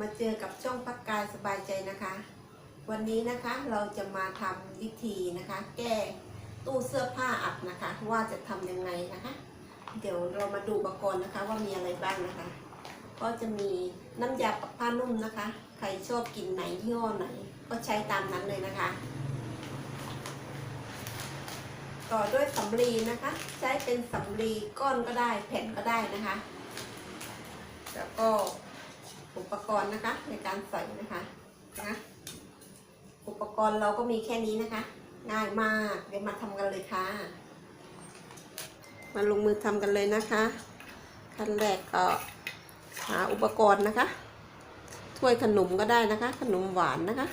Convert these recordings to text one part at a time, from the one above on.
มาเจอกับช่องพักกายสบายใจนะคะ วันนี้นะคะเราจะมาทำวิธีนะคะ แก้ตู้เสื้อผ้าอับนะคะ ว่าจะทำยังไงนะคะ เดี๋ยวเรามาดูอุปกรณ์นะคะว่ามีอะไรบ้างนะคะ ก็จะมีน้ำยาปรับผ้านุ่มนะคะ ใครชอบกลิ่นไหนยี่ห้อไหน ก็ใช้ตามนั้นเลยนะคะ ต่อด้วยสำลีนะคะ ใช้เป็นสำลีก้อนก็ได้แผ่นก็ได้นะคะ แล้วก็ อุปกรณ์นะคะในการใส่นะคะนะอุปกรณ์เราก็มีแค่นี้นะคะ ง่ายมากเดี๋ยวมาทำกันเลยค่ะ มาลงมือทำกันเลยนะคะขั้นแรกก็หาอุปกรณ์นะคะ ถ้วยขนมก็ได้นะคะ ขนมหวานนะคะ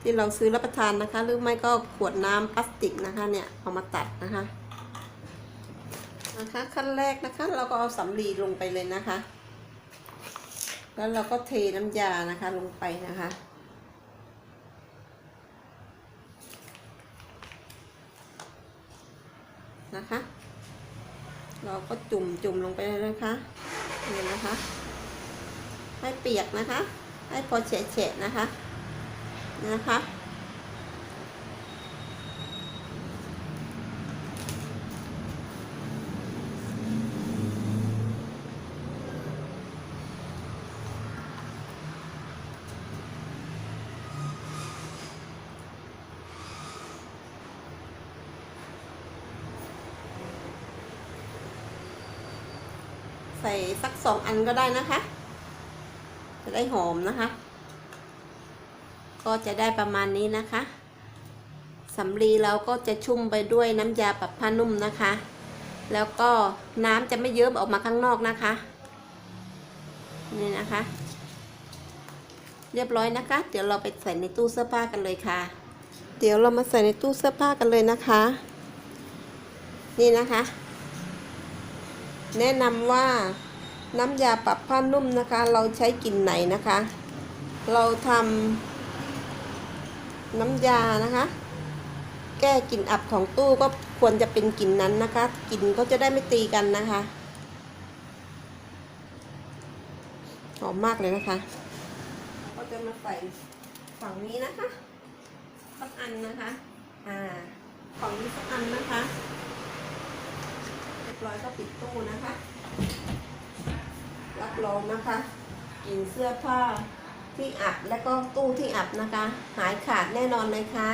ที่เราซื้อรับประทานนะคะ หรือไม่ก็ขวดน้ำพลาสติกนะคะเนี่ยเอามาตัดนะคะนะคะขั้นแรกนะคะ เราก็เอาสำลีลงไปเลยนะคะ แล้วเราก็เทน้ำยานะคะลงไปนะคะ นะคะ เราก็จุ่มจุ่มลงไปเลยนะคะนี่นะคะ ให้เปียกนะคะ ให้พอเฉะๆนะคะ นะคะ ส่สักสองอันก็ได้นะคะ จะได้หอมนะคะ ก็จะได้ประมาณนี้นะคะสำลีเราก็จะชุ่มไปด้วยน้ำยาปรับผ้านุ่มนะคะ แล้วก็น้ำจะไม่เยิ้มออกมาข้างนอกนะคะ นี่นะคะ เรียบร้อยนะคะ เดี๋ยวเราไปใส่ในตู้เสื้อผ้ากันเลยค่ะ เดี๋ยวเรามาใส่ในตู้เสื้อผ้ากันเลยนะคะ นี่นะคะ แนะนำว่าน้ำยาปรับผ้านุ่มนะคะ เราใช้กลิ่นไหนนะคะ เราทำน้ำยานะคะ แก้กลิ่นอับของตู้ก็ควรจะเป็นกลิ่นนั้นนะคะกลิ่นเขาจะได้ไม่ตีกันนะคะหอมมากเลยนะคะ ก็จะมาใส่ฝั่งนี้นะคะสักอันนะคะ อ่าฝั่งนี้สักอันนะคะ บร้อยก็ปิดตู้นะคะ รับรองนะคะกลิ่นเสื้อผ้าที่อับและก็ตู้ที่อับนะคะ หายขาดแน่นอนเลยค่ะ